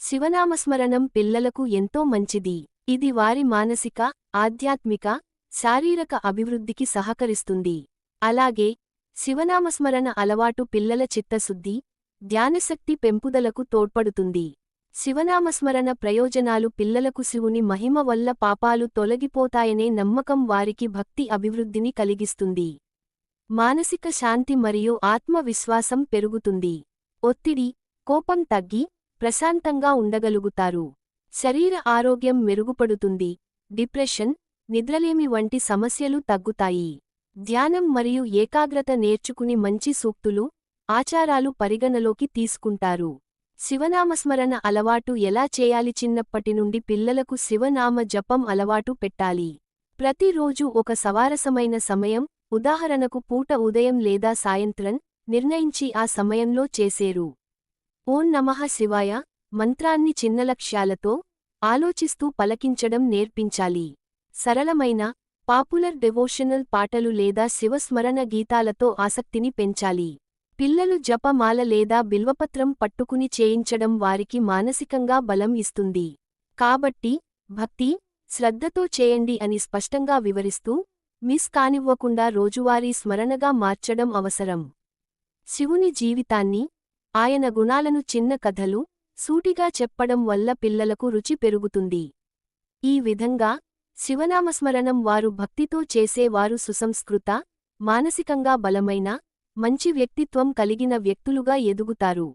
శివనామస్మరణం పిల్లలకు ఎంతో మంచిది. ఇది వారి మానసిక ఆధ్యాత్మిక శారీరక అభివృద్ధికి సహకరిస్తుంది. అలాగే శివనామస్మరణ అలవాటు పిల్లల చిత్తశుద్ధి ధ్యానశక్తి పెంపుదలకు తోడ్పడుతుంది. శివనామస్మరణ ప్రయోజనాలు పిల్లలకు శివుని మహిమ వల్ల పాపాలు తొలగిపోతాయనే నమ్మకం వారికి భక్తి అభివృద్ధిని కలిగిస్తుంది. మానసిక శాంతి మరియు ఆత్మవిశ్వాసం పెరుగుతుంది. ఒత్తిడి కోపం తగ్గి ప్రశాంతంగా ఉండగలుగుతారు. శరీర ఆరోగ్యం మెరుగుపడుతుంది. డిప్రెషన్ నిద్రలేమి వంటి సమస్యలు తగ్గుతాయి. ధ్యానం మరియు ఏకాగ్రత నేర్చుకుని మంచి సూక్తులు ఆచారాలు పరిగణలోకి తీసుకుంటారు. శివనామస్మరణ అలవాటు ఎలా చేయాలి? చిన్నప్పటి నుండి పిల్లలకు శివనామ జపం అలవాటు పెట్టాలి. ప్రతిరోజు ఒక సవారసమైన సమయం ఉదాహరణకు పూట ఉదయం లేదా సాయంత్రం నిర్ణయించి ఆ సమయంలో చేసేరు. ఓం నమః శివాయ మంత్రాన్ని చిన్న లక్ష్యాలతో ఆలోచిస్తూ పలకించడం నేర్పించాలి. సరళమైన పాపులర్ డెవోషనల్ పాటలు లేదా శివస్మరణ గీతాలతో ఆసక్తిని పెంచాలి. పిల్లలు జపమాల లేదా బిల్వపత్రం పట్టుకుని చేయించడం వారికి మానసికంగా బలం ఇస్తుంది. కాబట్టి భక్తి శ్రద్ధతో చేయండి అని స్పష్టంగా వివరిస్తూ మిస్ కానివ్వకుండా రోజువారీ స్మరణగా మార్చడం అవసరం. శివుని జీవితాన్ని ఆయన గుణాలను చిన్న కథలు సూటిగా చెప్పడం వల్ల పిల్లలకు రుచి పెరుగుతుంది. ఈ విధంగా శివనామస్మరణం వారు భక్తితో చేసేవారు సుసంస్కృత మానసికంగా బలమైన మంచి వ్యక్తిత్వం కలిగిన వ్యక్తులుగా ఎదుగుతారు.